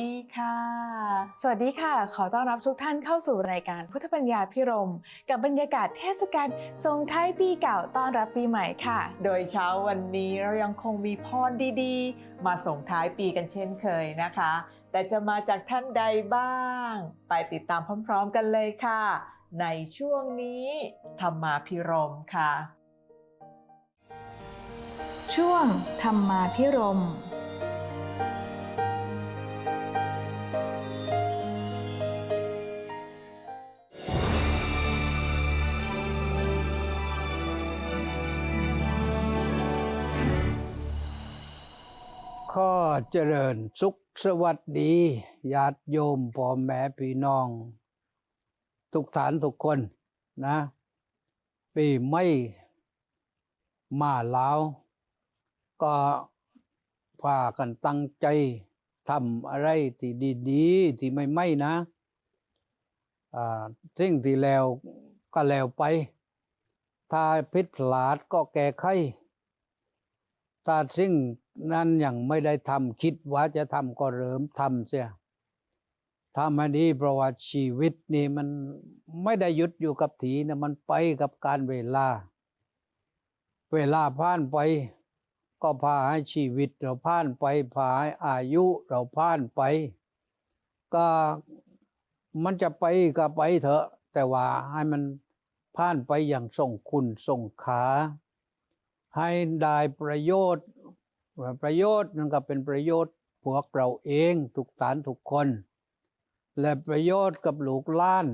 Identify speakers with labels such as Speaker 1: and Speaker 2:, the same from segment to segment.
Speaker 1: ดีค่ะ
Speaker 2: สวัสดีค่ะ ขอต้อนรับทุกท่านเข้าสู่รายการพุทธปัญญาพิรม กับบรรยากาศเทศกาลส่งท้ายปีเก่าต้อนรับปีใหม่ค่ะ
Speaker 1: โดยเช้าวันนี้เรายังคงมีพรดีๆ มาส่งท้ายปีกันเช่นเคยนะคะ แต่จะมาจากท่านใดบ้าง ไปติดตามพร้อมๆกันเลยค่ะ ในช่วงนี้ธรรมาพิรมค่ะ
Speaker 2: ช่วงธรรมาพิรม
Speaker 3: ข้อเจริญสุขสวัสดีญาติโยมพ่อแม่พี่น้อง ทุกฐานทุกคนนะ ปีไม่มาแล้ว ก็พากันตั้งใจทำอะไรที่ดีๆ ที่ไม่ไม่นะอ่าสิ่งที่แล้วก็แล้วไป ถ้าผิดพลาดก็แก้ไข ถ้าสิ่งนั้นยังไม่ได้ทำคิดว่าจะทำก็เริ่มทำเสียทำให้ดีเพราะว่าชีวิตนี่มันไม่ได้หยุดอยู่กับถีนะมันไปกับการเวลา เวลาผ่านไป ก็พาให้ชีวิตเราผ่านไปพาให้อายุเราผ่านไป ก็มันจะไปก็ไปเถอะ แต่ว่าให้มันผ่านไปอย่างส่งคุณส่งขา ให้ได้ประโยชน์ประโยชน์นั่นก็เป็นประโยชน์พวกเราเองทุกฐานทุกคน และประโยชน์กับลูกล้าน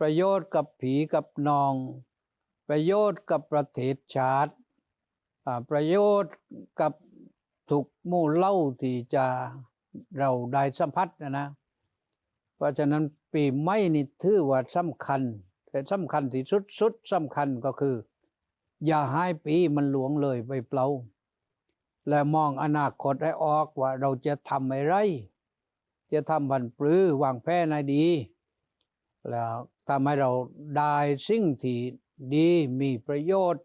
Speaker 3: ประโยชน์กับผีกับนอง ประโยชน์กับประเทศชาติอ่าประโยชน์กับทุกมู่เล่าที่จะเราได้สัมผัสนะนะ เพราะฉะนั้นปีใหม่นี่ถือว่าสำคัญ แต่สำคัญที่สุดสุดสำคัญก็คือ อย่าให้ปีมันหลวงเลยไปเปล่า และมองอนาคตให้ออกว่าเราจะทำอะไร จะทำพันปรือวางแผนให้ดี แล้วทำให้เราได้สิ่งที่ดีมีประโยชน์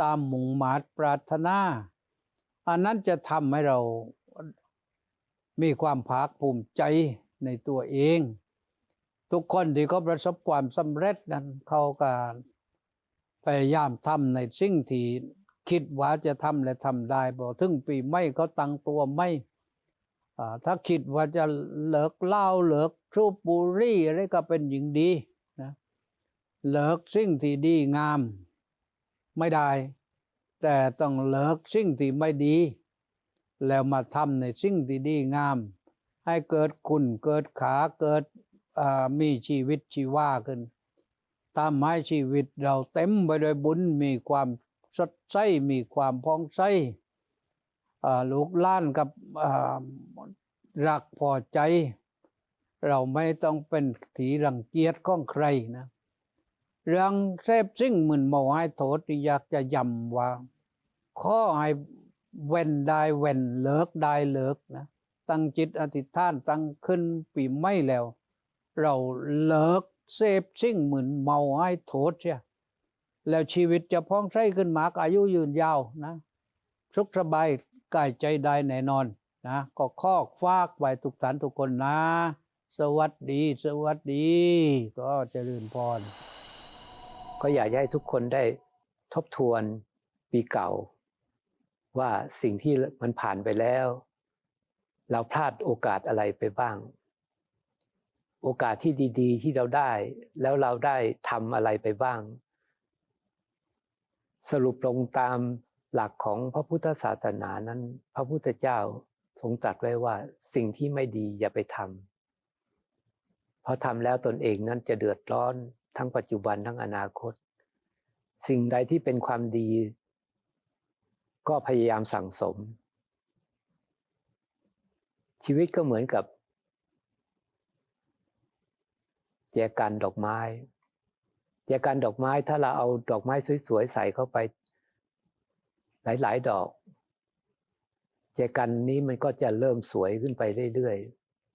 Speaker 3: ตามมุ่งหมายปรารถนา อันนั้นจะทำให้เรามีความภาคภูมิใจในตัวเอง ทุกคนที่เขาประสบความสำเร็จนั้นเขาก็ พยายามทำในสิ่งที่คิดว่าจะทำและทำได้บอกถึงปีไม่เขาตั้งตัวไม่ถ้าคิดว่าจะเลิกเหล้าเลิกสูบุรี่อะไรก็เป็นหญิงดีนะเลิกสิ่งที่ดีงาม ไม่ได้ แต่ต้องเลิกสิ่งที่ไม่ดี แล้วมาทำในสิ่งที่ดีงาม ให้เกิดคุณเกิดขาเกิดมีชีวิตชีวาขึ้น ทำให้ชีวิตเราเต็มไปด้วยบุญมีความสดใสมีความพองใสลูกล้านกับรักพอใจ เราไม่ต้องเป็นถีรังเกียจของใครนะเรื่องเสพสิ่งหมื่นเมาให้โทษที่อยากจะย้ำว่าข้อให้เว้นได้เว้นเลิกได้เลิกนะตั้งจิตอธิษฐานตั้งขึ้นปีไม่แล้ว เราเลิก เสพสิ่งเหมื่นเมาให้โทษเชียแล้วชีวิตจะพ้องใสขึ้นมากอายุยืนยาวนะสุขสบายกายใจได้แน่นอนนะก็ข้อฟากไว้ทุกท่านทุกคนนะ สวัสดี สวัสดี ก็เจริญพร
Speaker 4: ก็อยากให้ทุกคนได้ทบทวนปีเก่า ว่าสิ่งที่มันผ่านไปแล้ว เราพลาดโอกาสอะไรไปบ้าง โอกาสที่ดีๆ ที่เราได้ แล้วเราได้ทำอะไรไปบ้าง สรุปลงตามหลักของพระพุทธศาสนานั้น พระพุทธเจ้าทรงตรัสไว้ว่าสิ่งที่ไม่ดีอย่าไปทำเพราะทำแล้วตนเองนั้นจะเดือดร้อนทั้งปัจจุบันทั้งอนาคต สิ่งใดที่เป็นความดี ก็พยายามสั่งสม ชีวิตก็เหมือนกับ แจกันดอกไม้ แจกันดอกไม้ถ้าเราเอาดอกไม้สวยๆใส่เข้าไป หลายๆดอก แจกันนี้มันก็จะเริ่มสวยขึ้นไปเรื่อย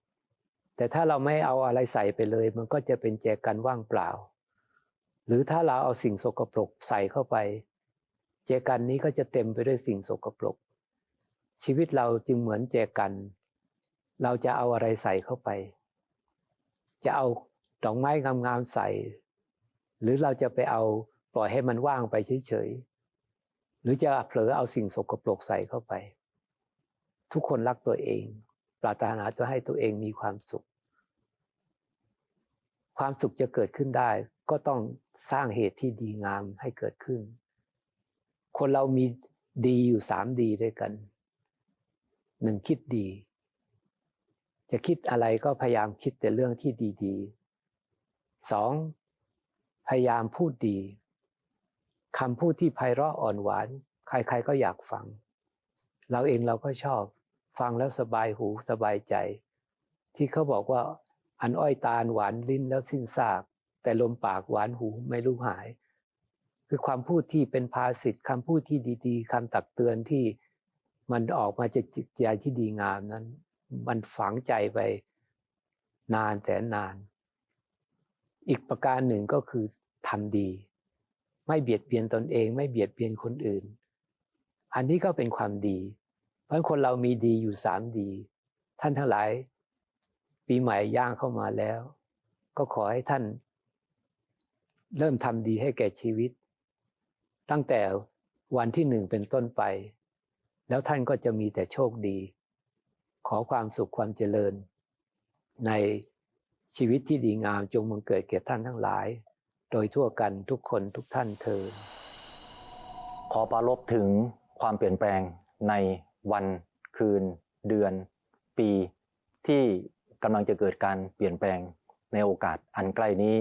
Speaker 4: ๆ แต่ถ้าเราไม่เอาอะไรใส่ไปเลย มันก็จะเป็นแจกันว่างเปล่า หรือถ้าเราเอาสิ่งสกปรกใส่เข้าไป แจกันนี้ก็จะเต็มไปด้วยสิ่งสกปรก ชีวิตเราจึงเหมือนแจกัน เราจะเอาอะไรใส่เข้าไป จะเอา ดอกไม้งามๆใส่ หรือเราจะไปเอาปล่อยให้มันว่างไปเฉยๆหรือจะเผลอเอาสิ่งสกปรกใส่เข้าไป ทุกคนรักตัวเอง ปรารถนาจะให้ตัวเองมีความสุข ความสุขจะเกิดขึ้นได้ ก็ต้องสร้างเหตุที่ดีงามให้เกิดขึ้น คนเรามีดีอยู่สามดีด้วยกันหนึ่งคิดดี จะคิดอะไรก็พยายามคิดแต่เรื่องที่ดี ๆ สองพยายามพูดดีคำพูดที่ไพเราะอ่อนหวาน ใครๆก็อยากฟัง เราเองเราก็ชอบ ฟังแล้วสบายหูสบายใจ ที่เขาบอกว่าอันอ้อยตาลหวานลิ้นแล้วสิ้นซาก แต่ลมปากหวานหูไม่รู้หาย คือความพูดที่เป็นภาษิตคำพูดที่ดีๆคำตักเตือนที่มันออกมาจากจิตใจที่ดีงามนั้น มันฝังใจไปนานแสนนาน อีกประการหนึ่งก็คือทำดี ไม่เบียดเบียนตนเอง ไม่เบียดเบียนคนอื่น อันนี้ก็เป็นความดี เพราะคนเรามีดีอยู่สามดี ท่านทั้งหลาย ปีใหม่ย่างเข้ามาแล้ว ก็ขอให้ท่าน เริ่มทำดีให้แก่ชีวิต ตั้งแต่วันที่หนึ่งเป็นต้นไป แล้วท่านก็จะมีแต่โชคดี ขอความสุขความเจริญ ใน ชีวิตที่ดีงามจงบังเกิดแก่ท่านทั้งหลาย โดยทั่วกันทุกคนทุกท่านเทิน
Speaker 5: ขอปรารบถึงความเปลี่ยนแปลงในวันคืน เดือน ปี ที่กำลังจะเกิดการเปลี่ยนแปลงในโอกาสอันใกล้นี้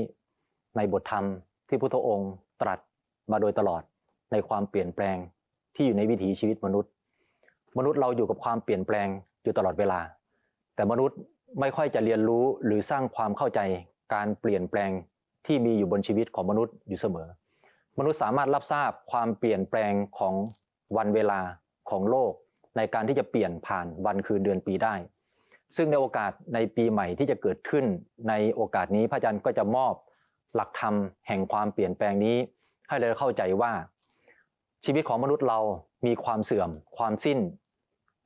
Speaker 5: ในบทธรรมที่พุทธองค์ตรัสมาโดยตลอดในความเปลี่ยนแปลงที่อยู่ในวิถีชีวิตมนุษย์ มนุษย์เราอยู่กับความเปลี่ยนแปลงอยู่ตลอดเวลา แต่มนุษย์ ไม่ค่อยจะเรียนรู้หรือสร้างความเข้าใจการเปลี่ยนแปลงที่มีอยู่บนชีวิตของมนุษย์อยู่เสมอ มนุษย์สามารถรับทราบความเปลี่ยนแปลงของวันเวลาของโลก ในการที่จะเปลี่ยนผ่านวันคืนเดือนปีได้ ซึ่งในโอกาสในปีใหม่ที่จะเกิดขึ้น ในโอกาสนี้พระอาจารย์ก็จะมอบหลักธรรมแห่งความเปลี่ยนแปลงนี้ ให้เราเข้าใจว่า ชีวิตของมนุษย์เรามีความเสื่อม ความสิ้น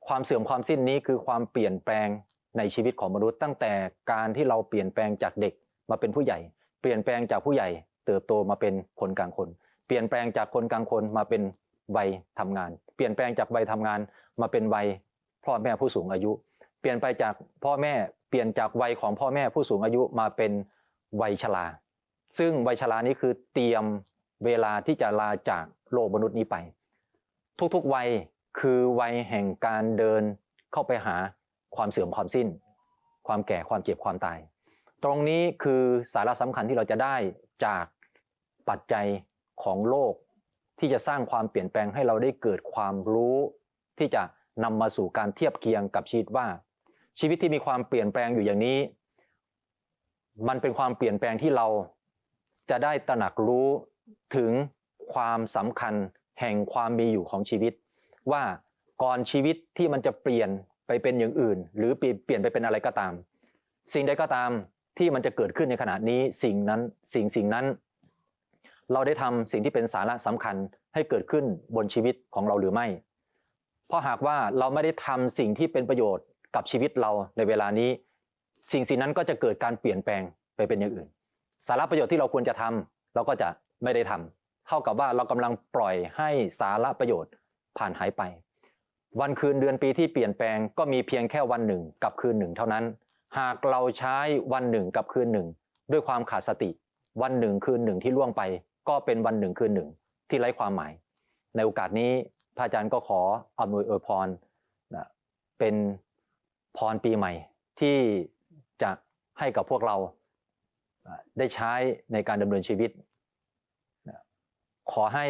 Speaker 5: ความเสื่อมความสิ้นนี้คือความเปลี่ยนแปลง ในชีวิตของมนุษย์ ตั้งแต่การที่เราเปลี่ยนแปลงจากเด็กมาเป็นผู้ใหญ่ เปลี่ยนแปลงจากผู้ใหญ่เติบโตมาเป็นคนกลางคน เปลี่ยนแปลงจากคนกลางคนมาเป็นวัยทำงาน เปลี่ยนแปลงจากวัยทำงานมาเป็นวัยพ่อแม่ผู้สูงอายุ เปลี่ยนไปจากพ่อแม่เปลี่ยนจากวัยของพ่อแม่ผู้สูงอายุมาเป็นวัยชราซึ่งวัยชรานี้คือเตรียมเวลาที่จะลาจากโลกมนุษย์นี้ไป ทุกๆวัยคือวัยแห่งการเดินเข้าไปหา ความเสื่อมความสิ้น ความแก่ความเจ็บความตาย ตรงนี้คือสาระสำคัญที่เราจะได้จากปัจจัยของโลก ที่จะสร้างความเปลี่ยนแปลงให้เราได้เกิดความรู้ ที่จะนำมาสู่การเทียบเคียงกับชีวิตว่า ชีวิตที่มีความเปลี่ยนแปลงอยู่อย่างนี้ มันเป็นความเปลี่ยนแปลงที่เราจะได้ตระหนักรู้ถึงความสำคัญแห่งความมีอยู่ของชีวิต ว่าก่อนชีวิตที่มันจะเปลี่ยน ไปเป็นอย่างอื่น หรือเปลี่ยนไปเป็นอะไรก็ตาม สิ่งใดก็ตามที่มันจะเกิดขึ้นในขณะนี้สิ่งนั้นสิ่งสิ่งนั้น เราได้ทำสิ่งที่เป็นสาระสำคัญให้เกิดขึ้นบนชีวิตของเราหรือไม่ เพราะหากว่าเราไม่ได้ทำสิ่งที่เป็นประโยชน์กับชีวิตเราในเวลานี้ สิ่งสิ่งนั้นก็จะเกิดการเปลี่ยนแปลงไปเป็นอย่างอื่น สาระประโยชน์ที่เราควรจะทำเราก็จะไม่ได้ทำเท่ากับว่าเรากำลังปล่อยให้สาระประโยชน์ผ่านหายไป วันคืนเดือนปีที่เปลี่ยนแปลงก็มีเพียงแค่วันหนึ่งกับคืนหนึ่งเท่านั้น หากเราใช้วันหนึ่งกับคืนหนึ่งด้วยความขาดสติ วันหนึ่งคืนหนึ่งที่ล่วงไป ก็เป็นวันหนึ่งคืนหนึ่งที่ไร้ความหมาย ในโอกาสนี้พระอาจารย์ก็ขออำนวยอวยพรนะเป็นพรปีใหม่ที่จะให้กับพวกเราได้ใช้ในการดำเนินชีวิต ขอให้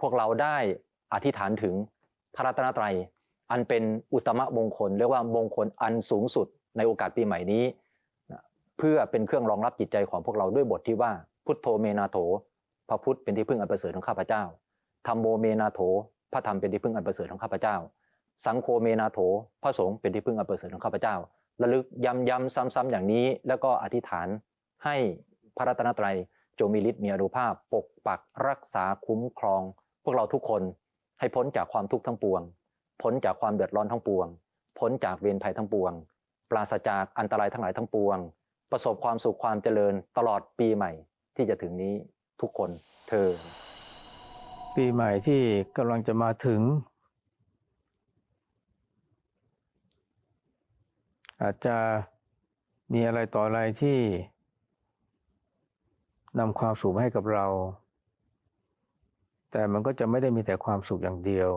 Speaker 5: พวกเราได้อธิษฐานถึง พระรัตนตรัย อันเป็นอุตมะมงคล เรียกว่ามงคลอันสูงสุดในโอกาสปีใหม่นี้ เพื่อเป็นเครื่องรองรับจิตใจของพวกเราด้วยบทที่ว่า พุทโธเมนาโถ พระพุทธเป็นที่พึ่งอันประเสริฐของข้าพเจ้าธรรมโมเมนาโถ พระธรรมเป็นที่พึ่งอันประเสริฐของข้าพเจ้า สังโฆเมนาโถ พระสงฆ์เป็นที่พึ่งอันประเสริฐของข้าพเจ้า ระลึกย้ำย้ำซ้ำๆอย่างนี้ แล้วก็อธิษฐานให้พระรัตนตรัยจงมีฤทธิ์มีอนุภาพปกปักรักษาคุ้มครอง พวกเราทุกคน ให้พ้นจากความทุกข์ทั้งปวง พ้นจากความเดือดร้อนทั้งปวง พ้นจากเวรภัยทั้งปวง ปราศจากอันตรายทั้งหลายทั้งปวง ประสบความสุขความเจริญตลอดปีใหม่ที่จะถึงนี้ทุกคนเธอ
Speaker 6: ปีใหม่ที่กำลังจะมาถึง อาจจะมีอะไรต่ออะไรที่นำความสุขมาให้กับเรา แต่มันก็จะไม่ได้มีแต่ความสุขอย่างเดียว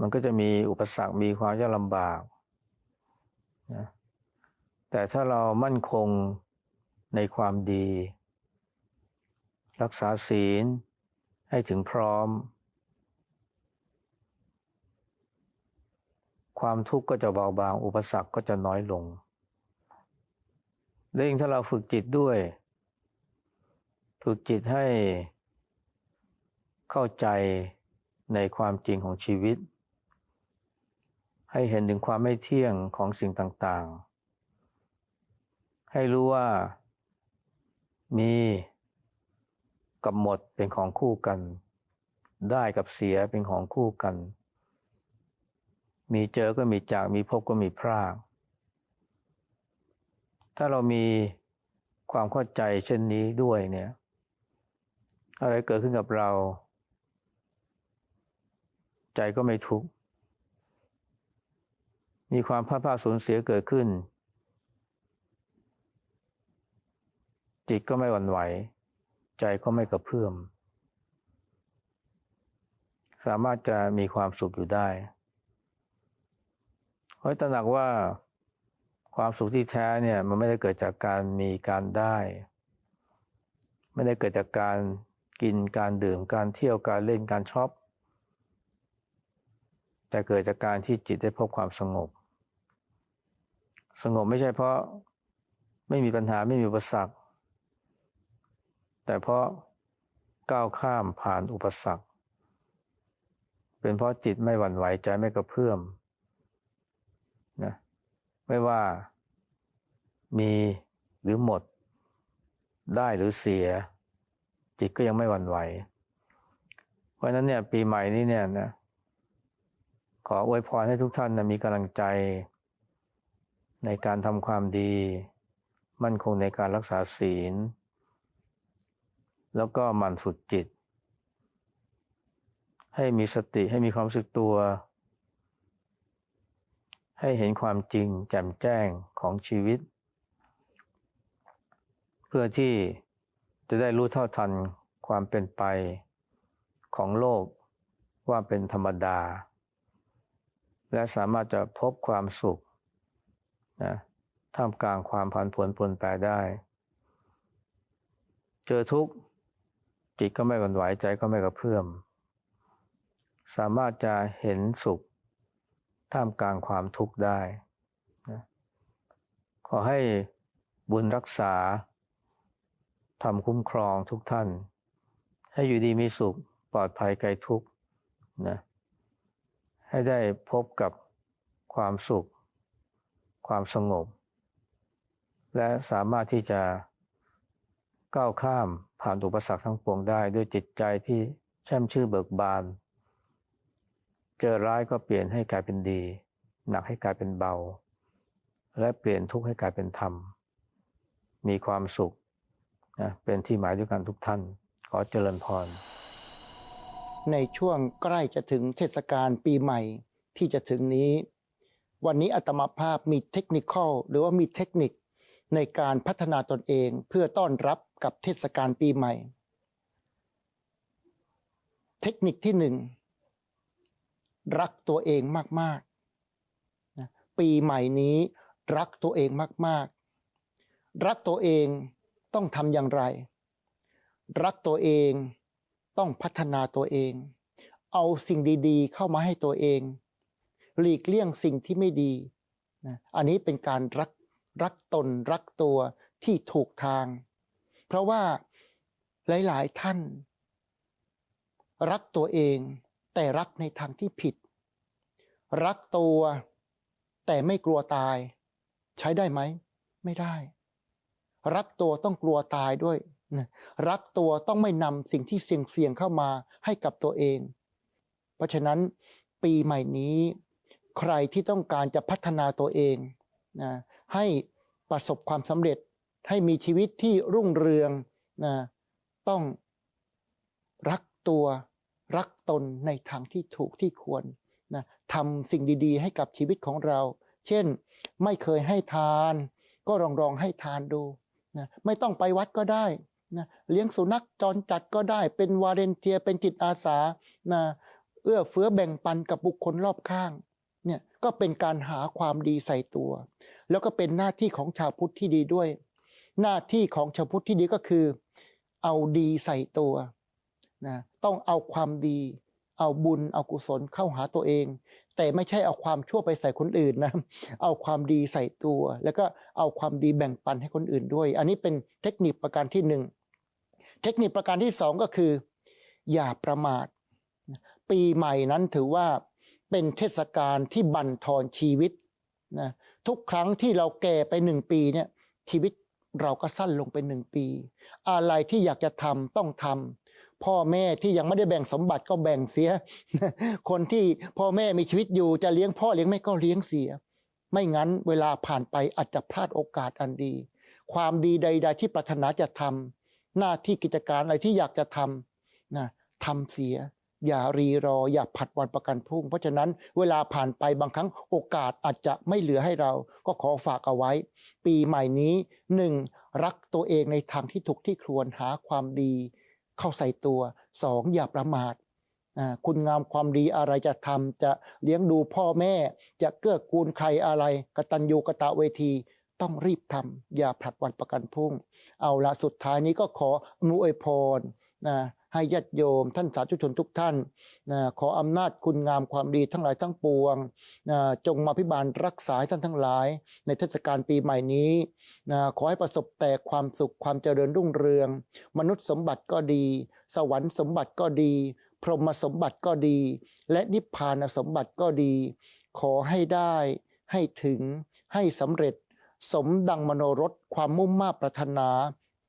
Speaker 6: มันก็จะมีอุปสรรค มีความยากลำบากนะแต่ถ้าเรามั่นคงในความดี รักษาศีลให้ถึงพร้อม ความทุกข์ก็จะเบาบาง อุปสรรคก็จะน้อยลง และยิ่งถ้าเราฝึกจิตด้วย ฝึกจิตให้ เข้าใจในความจริงของชีวิต ให้เห็นถึงความไม่เที่ยงของสิ่งต่างๆ ให้รู้ว่ามีกับหมดเป็นของคู่กัน ได้กับเสียเป็นของคู่กัน มีเจอก็มีจากมีพบก็มีพราก ถ้าเรามีความเข้าใจเช่นนี้ด้วยเนี่ย อะไรเกิดขึ้นกับเรา ใจก็ไม่ทุกข์ มีความพลาดพลาดสูญเสียเกิดขึ้น จิตก็ไม่หวั่นไหว ใจก็ไม่กระเพื่อม สามารถจะมีความสุขอยู่ได้เพราะตระหนักว่าความสุขที่แท้เนี่ยมันไม่ได้เกิดจากการมีการได้ ไม่ได้เกิดจากการกินการดื่มการเที่ยวการเล่นการช็อป แต่เกิดจากการที่จิตได้พบความสงบ สงบไม่ใช่เพราะไม่มีปัญหาไม่มีอุปสรรค แต่เพราะก้าวข้ามผ่านอุปสรรค เป็นเพราะจิตไม่หวั่นไหวใจไม่กระเพื่อมนะไม่ว่ามีหรือหมด ได้หรือเสีย จิตก็ยังไม่หวั่นไหว เพราะนั้นเนี่ยปีใหม่นี้เนี่ยนะ ออวยพรให้ทุกท่านนะมีกำลังใจ ในการทำความดี มั่นคงในการรักษาศีล แล้วก็หมั่นฝึกจิต ให้มีสติให้มีความรู้สึกตัว ให้เห็นความจริงแจ่มแจ้งของชีวิต เพื่อที่จะได้รู้เท่าทันความเป็นไปของโลกว่าเป็นธรรมดา และสามารถจะพบความสุขนะท่ามกลางความผันผวนปรนแปรได้ เจอทุกข์จิตก็ไม่หวั่นไหวใจก็ไม่กระเพื่อม สามารถจะเห็นสุข ท่ามกลางความทุกข์ได้นะขอให้บุญรักษาทำคุ้มครองทุกท่าน ให้อยู่ดีมีสุขปลอดภัยไกลทุกข์นะ ให้ได้พบกับความสุข ความสงบ และสามารถที่จะก้าวข้ามผ่านอุปสรรคทั้งปวงได้ด้วยจิตใจที่แช่มชื่นเบิกบาน เจอร้ายก็เปลี่ยนให้กลายเป็นดี หนักให้กลายเป็นเบา และเปลี่ยนทุกข์ให้กลายเป็นธรรม มีความสุขนะเป็นที่หมายด้วยกันทุกท่าน ขอเจริญพร
Speaker 7: ในช่วงใกล้จะถึงเทศกาลปีใหม่ที่จะถึงนี้ วันนี้อาตมาภาพมีเทคนิคหรือว่ามีเทคนิคในการพัฒนาตนเองเพื่อต้อนรับกับเทศกาลปีใหม่ เทคนิคที่หนึ่งรักตัวเองมากๆนะปีใหม่นี้รักตัวเองมากๆ รักตัวเองต้องทำอย่างไร รักตัวเอง ต้องพัฒนาตัวเอง เอาสิ่งดีๆ เข้ามาให้ตัวเอง หลีกเลี่ยงสิ่งที่ไม่ดีนะอันนี้เป็นการรักรักตนรักตัวที่ถูกทาง เพราะว่าหลายๆท่าน รักตัวเอง แต่รักในทางที่ผิด รักตัวแต่ไม่กลัวตาย ใช้ได้ไหม ไม่ได้ รักตัวต้องกลัวตายด้วย รักตัวต้องไม่นำสิ่งที่เสี่ยงๆเข้ามาให้กับตัวเอง เพราะฉะนั้นปีใหม่นี้ ใครที่ต้องการจะพัฒนาตัวเองนะให้ประสบความสำเร็จให้มีชีวิตที่รุ่งเรืองนะต้องรักตัวรักตนในทางที่ถูกที่ควรนะทำสิ่งดีๆ ให้กับชีวิตของเรา เช่น ไม่เคยให้ทาน ก็ลองลองให้ทานดูนะไม่ต้องไปวัดก็ได้ นะเลี้ยงสุนัขจรจัดก็ได้เป็นวาเลนเทียเป็นจิตอาสานะเอื้อเฟื้อแบ่งปันกับบุคคลรอบข้างเนี่ยก็เป็นการหาความดีใส่ตัว แล้วก็เป็นหน้าที่ของชาวพุทธที่ดีด้วย หน้าที่ของชาวพุทธที่ดีก็คือ เอาดีใส่ตัวนะต้องเอาความดี เอาบุญเอากุศลเข้าหาตัวเอง แต่ไม่ใช่เอาความชั่วไปใส่คนอื่นนะเอาความดีใส่ตัว แล้วก็เอาความดีแบ่งปันให้คนอื่นด้วย อันนี้เป็นเทคนิคประการที่หนึ่ง เทคนิคประการที่สองก็คือ อย่าประมาท ปีใหม่นั้นถือว่าเป็นเทศกาลที่บั่นทอนชีวิตนะทุกครั้งที่เราแก่ไปหนึ่งปีเนี่ยชีวิตเราก็สั้นลงไปหนึ่งปี อะไรที่อยากจะทำต้องทำพ่อแม่ที่ยังไม่ได้แบ่งสมบัติก็แบ่งเสีย คนที่พ่อแม่มีชีวิตอยู่จะเลี้ยงพ่อเลี้ยงแม่ก็เลี้ยงเสีย ไม่งั้นเวลาผ่านไปอาจจะพลาดโอกาสอันดี ความดีใด ๆ ที่ปรารถนาจะทำ หน้าที่กิจการอะไรที่อยากจะทำนะทำเสีย อย่ารีรอ อย่าผัดวันประกันพรุ่ง เพราะฉะนั้นเวลาผ่านไปบางครั้งโอกาสอาจจะไม่เหลือให้เรา ก็ขอฝากเอาไว้ ปีใหม่นี้หนึ่งรักตัวเองในทางที่ถูกที่ควรหาความดี เข้าใส่ตัวสองอย่าประมาทคุณงามความดีอะไรจะทำจะเลี้ยงดูพ่อแม่ จะเกื้อกูลใครอะไรกตัญญูกตะเวที ต้องรีบทำอย่าผลัดวันประกันพรุ่ง เอาละสุดท้ายนี้ก็ขออนุอวยพรนะให้ญาติโยม ท่านสาธุชนทุกท่านนะขออำนาจคุณงามความดีทั้งหลายทั้งปวงนะจงมาพิบาลรักษาท่านทั้งหลาย ในเทศกาลปีใหม่นี้นะขอให้ประสบแต่ความสุขความเจริญรุ่งเรือง มนุษย์สมบัติก็ดี สวรรค์สมบัติก็ดี พรหมสมบัติก็ดี และนิพพานสมบัติก็ดี ขอให้ได้ให้ถึงให้สำเร็จ สมดังมโนรสความมุ่งมา่ปรารถนา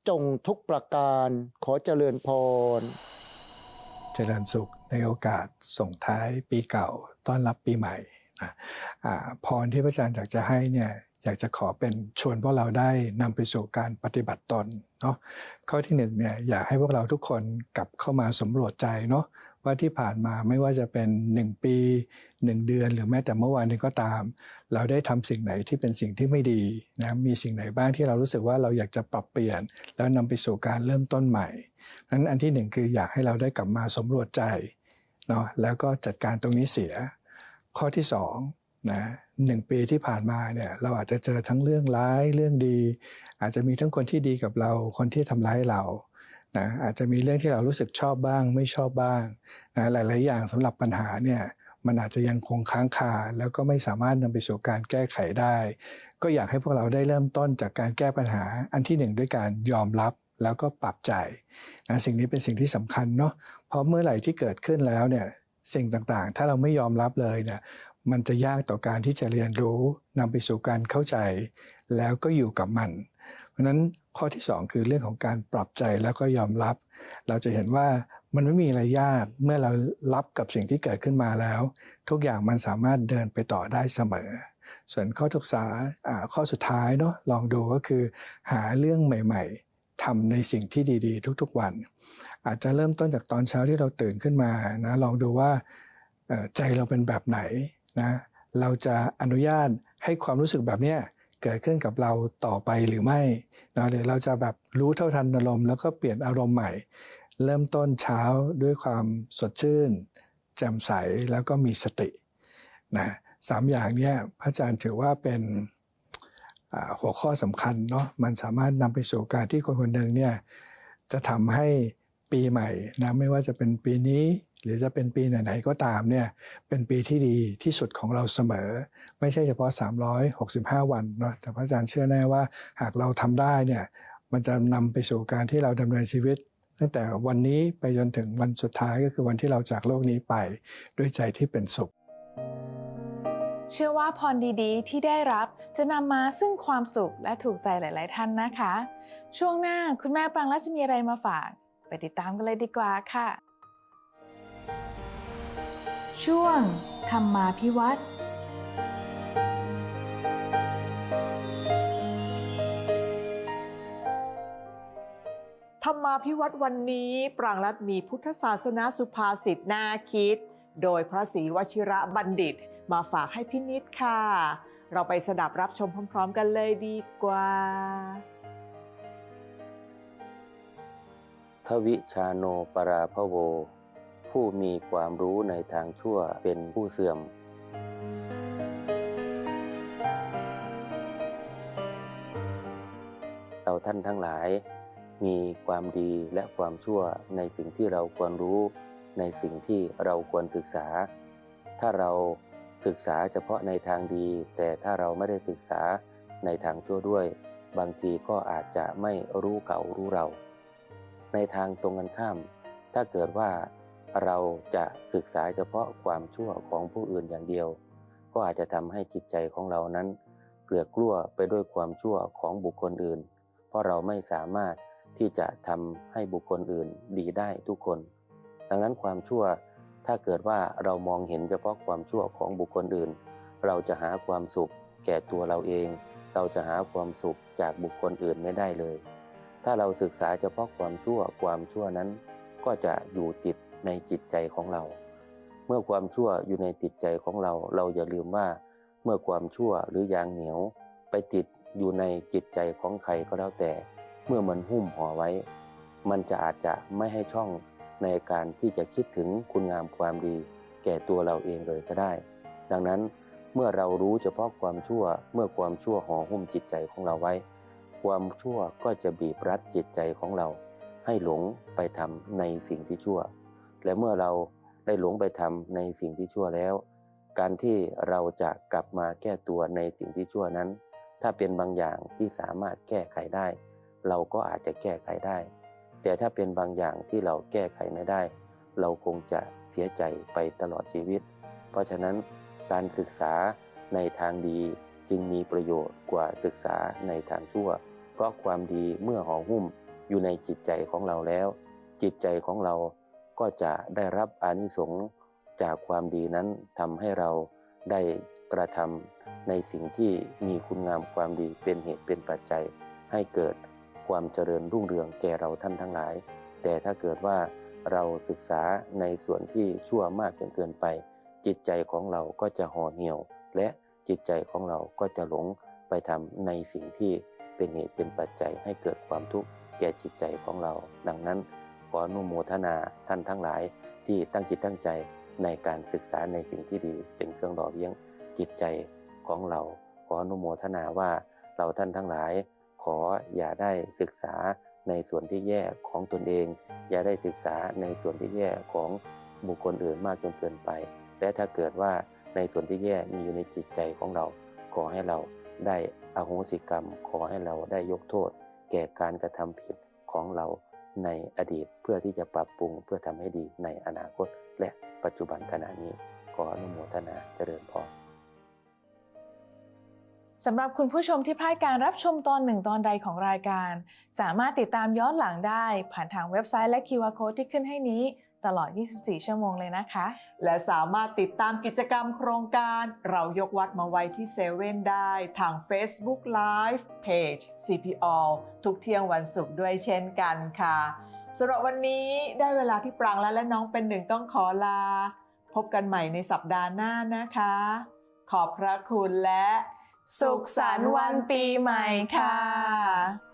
Speaker 7: จงทุกประการขอเจริญพร
Speaker 8: เจริญสุขในโอกาสส่งท้ายปีเก่าต้อนรับปีใหม่นะพรที่พระอาจารย์อยากจะให้เนี่ยอยากจะขอเป็นชวนพวกเราได้นำไปสู่การปฏิบัติตนเนาะข้อที่หนึ่งเนี่ยอยากให้พวกเราทุกคนกลับเข้ามาสำรวจใจเนาะว่าที่ผ่านมาไม่ว่าจะเป็น 1 ปี 1เดือนหรือแม้แต่เมื่อวานนี้ก็ตาม เราได้ทำสิ่งไหนที่เป็นสิ่งที่ไม่ดีนะมีสิ่งไหนบ้างที่เรารู้สึกว่าเราอยากจะปรับเปลี่ยน แล้วนำไปสู่การเริ่มต้นใหม่นั้นอันที่หนึ่งคืออยากให้เราได้กลับมาสำรวจใจเนาะแล้วก็จัดการตรงนี้เสีย ข้อที่สองนะหนึ่งปีที่ผ่านมาเนี่ยเราอาจจะเจอทั้งเรื่องร้ายเรื่องดี อาจจะมีทั้งคนที่ดีกับเราคนที่ทำร้ายเรานะอาจจะมีเรื่องที่เรารู้สึกชอบบ้าง ไม่ชอบบ้างนะหลาย ๆ อย่างสำหรับปัญหาเนี่ย มันอาจจะยังคงค้างคาแล้วก็ไม่สามารถนำไปสู่การแก้ไขได้ ก็อยากให้พวกเราได้เริ่มต้นจากการแก้ปัญหาอันที่หนึ่งด้วยการยอมรับแล้วก็ปรับใจนะสิ่งนี้เป็นสิ่งที่สำคัญเนาะเพราะเมื่อไหร่ที่เกิดขึ้นแล้วเนี่ยสิ่งต่างๆ ถ้าเราไม่ยอมรับเลยเนี่ยมันจะยากต่อการที่จะเรียนรู้นำไปสู่การเข้าใจ แล้วก็อยู่กับมัน เพราะฉะนั้นข้อที่สองคือเรื่องของการปรับใจแล้วก็ยอมรับ เราจะเห็นว่า มันไม่มีอะไรยากเมื่อเรารับกับสิ่งที่เกิดขึ้นมาแล้ว ทุกอย่างมันสามารถเดินไปต่อได้เสมอ ส่วนข้อทุกษาข้อสุดท้ายเนาะลองดูก็คือ หาเรื่องใหม่ ๆทำในสิ่งที่ดีๆ ทุกๆวัน อาจจะเริ่มต้นจากตอนเช้าที่เราตื่นขึ้นมานะลองดูว่าใจเราเป็นแบบไหนนะเราจะอนุญาตให้ความรู้สึกแบบเนี้ยเกิดขึ้นกับเราต่อไปหรือไม่นะหรือเราจะแบบรู้เท่าทันอารมณ์แล้วก็เปลี่ยนอารมณ์ใหม่ เริ่มต้นเช้าด้วยความสดชื่นแจ่มใสแล้วก็มีสตินะสามอย่างเนี้ยพระอาจารย์ถือว่าเป็นหัวข้อสำคัญเนาะมันสามารถนำไปสู่การที่คนคนหนึ่งเนี่ยจะทำให้ปีใหม่นะไม่ว่าจะเป็นปีนี้หรือจะเป็นปีไหนๆก็ตามเนี่ยเป็นปีที่ดีที่สุดของเราเสมอ ไม่ใช่เฉพาะ 365 วันเนาะแต่พระอาจารย์เชื่อแน่ว่าหากเราทำได้เนี่ยมันจะนำไปสู่การที่เราดำเนินชีวิต ตั้งแต่วันนี้ไปจนถึงวันสุดท้ายก็คือวันที่เราจากโลกนี้ไปด้วยใจที่เป็นสุข
Speaker 2: เชื่อว่าพรดีๆ ที่ได้รับจะนำมาซึ่งความสุขและถูกใจหลาย ๆ ท่านนะคะ ช่วงหน้าคุณแม่ปรางรัชจะมีอะไรมาฝาก ไปติดตามกันเลยดีกว่าค่ะ ช่วงธรรมาพิวัต
Speaker 1: ร มาพิวัตรวันนี้ ปรางรัตน์มีพุทธศาสนาสุภาษิตน่าคิด โดยพระศรีวชิระบัณฑิต มาฝากให้พินิษค่ะ เราไปสดับรับชมพร้อม ๆ กันเลยดีกว่า
Speaker 9: ทวิชาโนปราพโว ผู้มีความรู้ในทางชั่วเป็นผู้เสื่อมเราท่านทั้งหลาย มีความดีและความชั่วในสิ่งที่เราควรรู้ ในสิ่งที่เราควรศึกษา ถ้าเราศึกษาเฉพาะในทางดี แต่ถ้าเราไม่ได้ศึกษาในทางชั่วด้วย บางทีก็อาจจะไม่รู้เก่ารู้เรา ในทางตรงกันข้าม ถ้าเกิดว่าเราจะศึกษาเฉพาะความชั่วของผู้อื่นอย่างเดียว ก็อาจจะทำให้จิตใจของเรานั้น เกลือกกลั้วไปด้วยความชั่วของบุคคลอื่น เพราะเราไม่สามารถ ที่จะทำให้บุคคลอื่นดีได้ทุกคน ดังนั้นความชั่วถ้าเกิดว่าเรามองเห็นเฉพาะความชั่วของบุคคลอื่น เราจะหาความสุข แก่ตัวเราเอง เราจะหาความสุขจากบุคคลอื่นไม่ได้เลย ถ้าเราศึกษาเฉพาะความชั่วความชั่วนั้น ก็จะอยู่ติดในจิตใจของเรา เมื่อความชั่วอยู่ในจิตใจของเรา เราอย่าลืมว่า เมื่อความชั่วหรือยางเหนียว ไปติดอยู่ในจิตใจของใครก็แล้วแต่ เมื่อมันหุ้มห่อไว้ มันจะอาจจะไม่ให้ช่องในการที่จะคิดถึงคุณงามความดี แก่ตัวเราเองเลยก็ได้ ดังนั้นเมื่อเรารู้เฉพาะความชั่ว เมื่อความชั่วห่อหุ้มจิตใจของเราไว้ ความชั่วก็จะบีบรัดจิตใจของเรา ให้หลงไปทำในสิ่งที่ชั่ว และเมื่อเราได้หลงไปทำในสิ่งที่ชั่วแล้ว การที่เราจะกลับมาแก้ตัวในสิ่งที่ชั่วนั้น ถ้าเป็นบางอย่างที่สามารถแก้ไขได้ เราก็อาจจะแก้ไขได้ แต่ถ้าเป็นบางอย่างที่เราแก้ไขไม่ได้ เราคงจะเสียใจไปตลอดชีวิต เพราะฉะนั้นการศึกษาในทางดีจึงมีประโยชน์กว่าศึกษาในทางชั่ว เพราะความดีเมื่อห่อหุ้มอยู่ในจิตใจของเราแล้ว จิตใจของเราก็จะได้รับอานิสงส์จากความดีนั้นทำให้เราได้กระทำในสิ่งที่มีคุณงามความดีเป็นเหตุเป็นปัจจัยให้เกิด ความเจริญรุ่งเรืองแก่เราท่านทั้งหลาย แต่ถ้าเกิดว่าเราศึกษาในส่วนที่ชั่วมากจนเกินไป จิตใจของเราก็จะห่อเหี่ยว และจิตใจของเราก็จะหลงไปทำในสิ่งที่เป็นเหตุเป็นปัจจัยให้เกิดความทุกข์แก่จิตใจของเรา ดังนั้นขออนุโมทนาท่านทั้งหลายที่ตั้งจิตตั้งใจในการศึกษาในสิ่งที่ดีเป็นเครื่องหล่อเลี้ยงจิตใจของเรา ขออนุโมทนาว่าเราท่านทั้งหลาย ขออย่าได้ศึกษาในส่วนที่แย่ของตนเอง อย่าได้ศึกษาในส่วนที่แย่ของบุคคลอื่นมากจนเกินไป และถ้าเกิดว่าในส่วนที่แย่มีอยู่ในจิตใจของเรา ขอให้เราได้อโหสิกรรม ขอให้เราได้ยกโทษ แก่การกระทำผิดของเราในอดีตเพื่อที่จะปรับปรุงเพื่อทำให้ดีในอนาคต และปัจจุบันขณะนี้ขออนุโมทนาเจริญพร
Speaker 2: สำหรับคุณผู้ชมที่พลาดการรับชมตอนหนึ่งตอนใดของรายการ สามารถติดตามย้อนหลังได้ ผ่านทางเว็บไซต์และ QR Code ที่ขึ้นให้นี้ตลอด 24 ชั่วโมงเลยนะคะ
Speaker 1: และสามารถติดตามกิจกรรมโครงการเรายกวัดมาไว้ที่เซเว่นได้ทาง Facebook Live Page CPO ทุกเที่ยงวันศุกร์ด้วยเช่นกันค่ะสำหรับวันนี้ได้เวลาที่ปรางและและน้องเป็นหนึ่งต้องขอลา พบกันใหม่ในสัปดาห์หน้านะคะ ขอบพระคุณและ
Speaker 2: สุขสันต์วันปีใหม่ค่ะ